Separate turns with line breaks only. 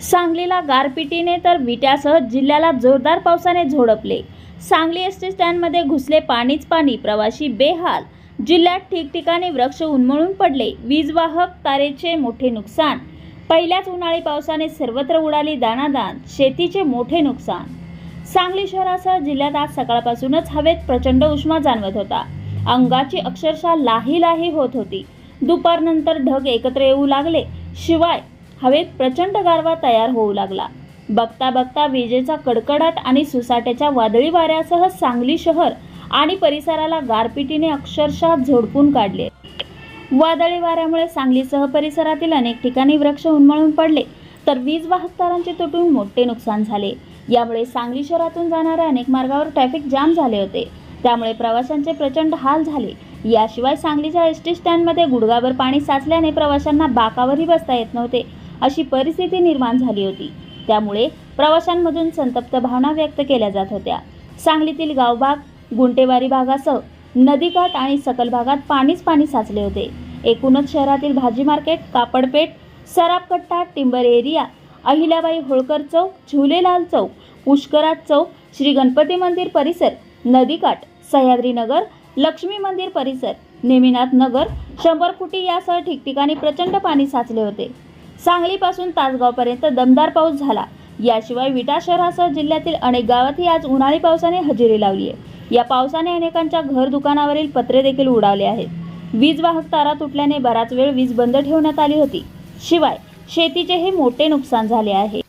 सांगलीला गारपिटीने तर विट्यासह जिल्ह्याला जोरदार पावसाने झोडपले. सांगली एस टी स्टँडमध्ये घुसले पाणीच पाणी प्रवाशी बेहाल. जिल्ह्यात ठिकठिकाणी वृक्ष उन्मळून पडले वीजवाहक तारेचे मोठे नुकसान. पहिल्याच उन्हाळी पावसाने सर्वत्र उडाली दाणादाण शेतीचे मोठे नुकसान. सांगली शहरासह जिल्ह्यात आज सकाळपासूनच हवेत प्रचंड उष्मा जाणवत होता. अंगाची अक्षरशः लाही लाही होत होती. दुपारनंतर ढग एकत्र येऊ लागले. शिवाय हवेत प्रचंड गारवा तयार होऊ लागला. बघता बघता विजेचा कडकडाट आणि सुसाट्याच्या वादळी वाऱ्यासह सांगली शहर आणि परिसराला गारपिटीने अक्षरशः झोडपून काढले. वादळी वाऱ्यामुळे सांगलीसह परिसरातील अनेक ठिकाणी वृक्ष उन्मळून पडले तर वीज वाहक तारांचे तुटून मोठे नुकसान झाले. यामुळे सांगली शहरातून जाणाऱ्या अनेक मार्गावर ट्रॅफिक जाम झाले होते. त्यामुळे प्रवाशांचे प्रचंड हाल झाले. याशिवाय सांगलीच्या एस टी स्टँडमध्ये गुडघाभर पाणी साचल्याने प्रवाशांना बाकावरही बसता येत नव्हते. अशी परिस्थिती निर्माण झाली होती. त्यामुळे प्रवाशांमधून संतप्त भावना व्यक्त केल्या जात होत्या. सांगलीतील गावभाग गुंटेवारी भागासह नदीकाठ आणि सकल भागात पाणीच पाणी साचले होते. एकूणच शहरातील भाजी मार्केट कापडपेठ सराफकट्टा टिंबर एरिया अहिल्याबाई होळकर चौक झुलेलाल चौक पुष्कराज चौक श्री गणपती मंदिर परिसर नदीकाठ सह्याद्री नगर लक्ष्मी मंदिर परिसर नेमिनाथ नगर शंभर फुटी यासह ठिकठिकाणी प्रचंड पाणी साचले होते. सांगलीपासून तासगावपर्यंत दमदार पाऊस झाला. याशिवाय विटा शहरासह जिल्ह्यातील अनेक गावातही आज उन्हाळी पावसाने हजेरी लावली आहे. या पावसाने अनेकांच्या घर दुकानावरील पत्रे देखील उडावले आहेत. वीज वाहक तारा तुटल्याने बराच वेळ वीज बंद ठेवण्यात आली होती. शिवाय शेतीचेही मोठे नुकसान झाले आहे.